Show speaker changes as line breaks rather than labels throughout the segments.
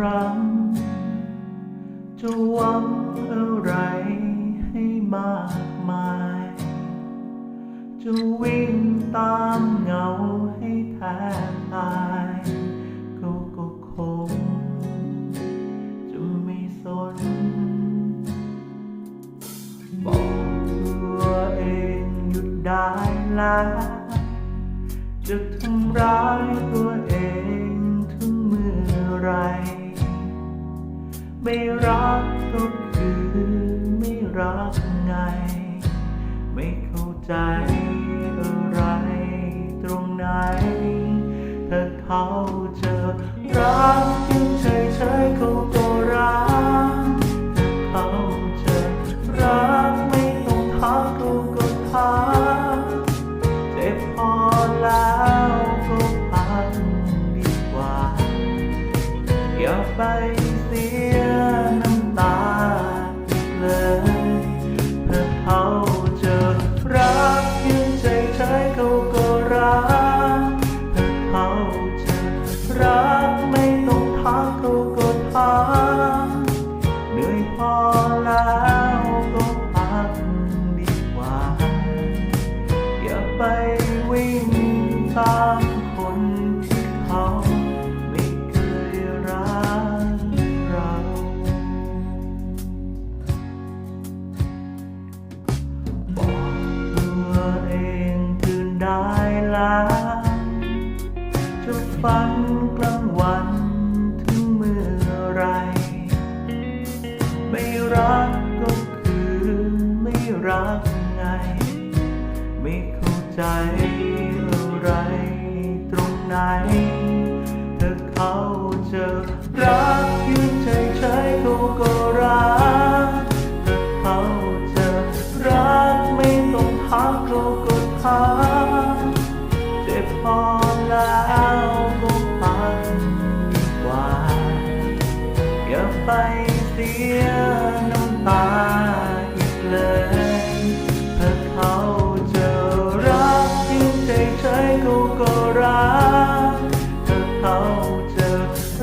ครั้งจะหวังอะไรให้มากมาย จะวิ่งตามเงาให้แทบตายก็ก็คง จะไม่สน บอกตัวเองหยุดได้แล้วจะทำร้ายตัวเองถึงเมื่อไร ไม่รักก็คือไม่รักไง ไม่เข้าใจอะไรตรงไหนถ้าเขา ยเขาก็รักเพื่เขาจะรักไม่ต้องทักเขาก็ทักเหนื่อยพอแล้วก็พักดีกว่า อย่าไปวิ่งตาม แล้วจะฝันกลางวันถึงเมื่อไร ไม่รักก็คือไม่รักไง ไม่เข้าใจอะไรตรงไหนถ้าเขาจอรักยืนเฉยๆเขาก็รักถ้าเขาจอรักไม่ต้องทักเขาก็ทัก ไปเสียน้ำตาอีกเลยถ้าเขาเจอรักยืนเฉยๆเขาก็รักถ้าเขาเจอ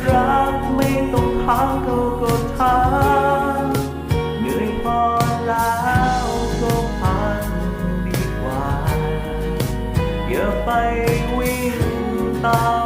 รักไม่ต้องทักเขาก็ทักเหนื่อยพอแล้วก็พักดีกว่าอย่าไปวิ่งตาม